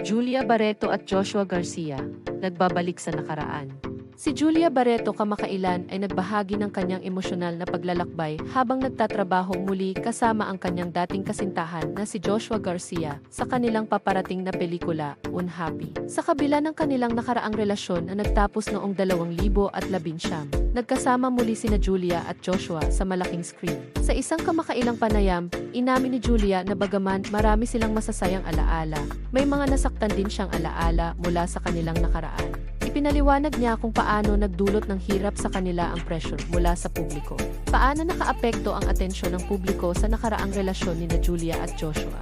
Julia Barreto at Joshua Garcia, nagbabalik sa nakaraan. Si Julia Barreto kamakailan ay nagbahagi ng kanyang emosyonal na paglalakbay habang nagtatrabaho muli kasama ang kanyang dating kasintahan na si Joshua Garcia sa kanilang paparating na pelikula, Unhappy. Sa kabila ng kanilang nakaraang relasyon na nagtapos noong 2019, nagkasama muli sina Julia at Joshua sa malaking screen. Sa isang kamakailang panayam, inamin ni Julia na bagaman marami silang masasayang alaala, may mga nasaktan din siyang alaala mula sa kanilang nakaraan. Ipinaliwanag niya kung paano nagdulot ng hirap sa kanila ang pressure mula sa publiko. Paano nakaapekto ang atensyon ng publiko sa nakaraang relasyon ni na Julia at Joshua.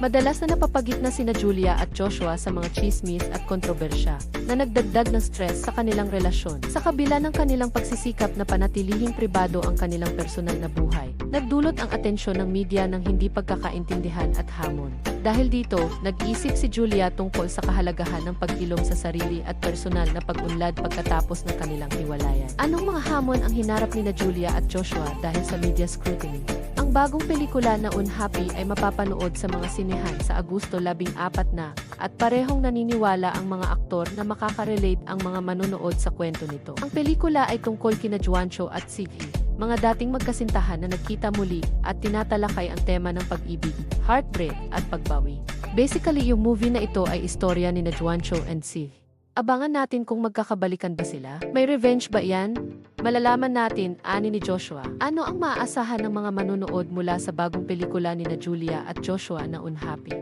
Madalas na napapagitna sina Julia at Joshua sa mga chismis at kontrobersya na nagdagdag ng stress sa kanilang relasyon. Sa kabila ng kanilang pagsisikap na panatilihing pribado ang kanilang personal na buhay, nagdulot ang atensyon ng media ng hindi pagkakaintindihan at hamon. Dahil dito, nag-isip si Julia tungkol sa kahalagahan ng pagkilom sa sarili at personal na pag-unlad pagkatapos ng kanilang hiwalayan. Anong mga hamon ang hinarap ni na Julia at Joshua dahil sa media scrutiny? Ang bagong pelikula na Unhappy ay mapapanood sa mga sinehan sa Agosto 14 na at parehong naniniwala ang mga aktor na makaka-relate ang mga manonood sa kwento nito. Ang pelikula ay tungkol kina Juancho at Siggy, mga dating magkasintahan na nagkita muli at tinatalakay ang tema ng pag-ibig, heartbreak at pagbawi. Basically, yung movie na ito ay istorya ni na Juancho and Sig. Abangan natin kung magkakabalikan ba sila. May revenge ba yan? Malalaman natin, ani ni Joshua, ano ang maaasahan ng mga manunood mula sa bagong pelikula ni na Julia at Joshua na Unhappy.